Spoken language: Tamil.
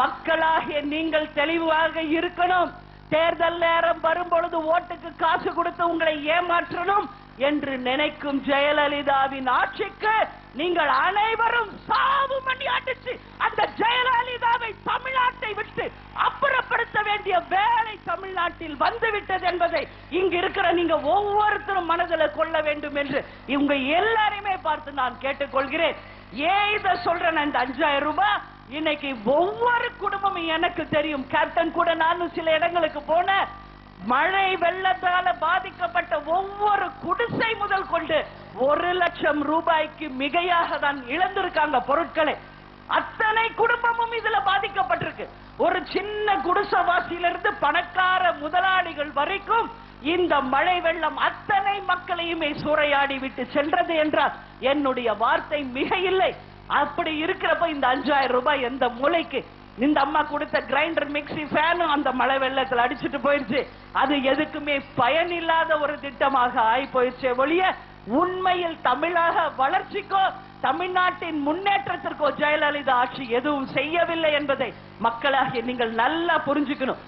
மக்களாகிய நீங்கள் தெளிவாக இருக்கணும். தேர்தல் நேரம் வரும் பொழுது ஓட்டுக்கு காசு கொடுத்து உங்களை ஏமாற்றணும் என்று நினைக்கும் ஜெயலலிதாவின் ஆட்சிக்கு நீங்கள் அனைவரும் சாவு மணி அடிச்சு அந்த ஜெயலலிதாவை தமிழ்நாட்டை விட்டு அப்புறப்படுத்த வேண்டிய வேலை தமிழ்நாட்டில் வந்துவிட்டது என்பதை இங்க இருக்கிற நீங்க ஒவ்வொருத்தரும் மனதில் கொள்ள வேண்டும் என்று இவங்க எல்லாரையுமே பார்த்து நான் கேட்டுக்கொள்கிறேன். ஏன் இதை சொல்றேன்? இந்த அஞ்சாயிரம் ரூபாய் இன்னைக்கு ஒவ்வொரு குடும்பமும் எனக்கு தெரியும். கேப்டன் கூட நானும் சில இடங்களுக்கு போனேன் மழை வெள்ளத்தால பாதிக்கப்பட்ட ஒவ்வொரு குடிசை முதல் கொண்டு ஒரு லட்சம் ரூபாய்க்கு மிகையாக தான் இழந்திருக்காங்க பொருட்களை. அத்தனை குடும்பமும் இதுல பாதிக்கப்பட்டிருக்கு. ஒரு சின்ன குடிசவாசியிலிருந்து பணக்கார முதலாளிகள் வரைக்கும் இந்த மழை வெள்ளம் அத்தனை மக்களையுமே சூறையாடி விட்டு சென்றது என்றால் என்னுடைய வார்த்தை மிக இல்லை அப்படி இருக்கிறப்ப இந்த அஞ்சாயிரம் ரூபாய் எந்த மூளைக்கு? இந்த அம்மா கொடுத்த கிரைண்டர் மிக்ஸி ஃபேனும் அந்த மழை வெள்ளத்தில் அடிச்சுட்டு போயிருச்சு. அது எதுக்குமே பயன் இல்லாத ஒரு திட்டமாக ஆகி போயிருச்சே ஒழிய உண்மையில் தமிழக வளர்ச்சிக்கோ தமிழ்நாட்டின் முன்னேற்றத்திற்கோ ஜெயலலிதா ஆட்சி எதுவும் செய்யவில்லை என்பதை மக்களாகிய நீங்கள் நல்லா புரிஞ்சுக்கணும்.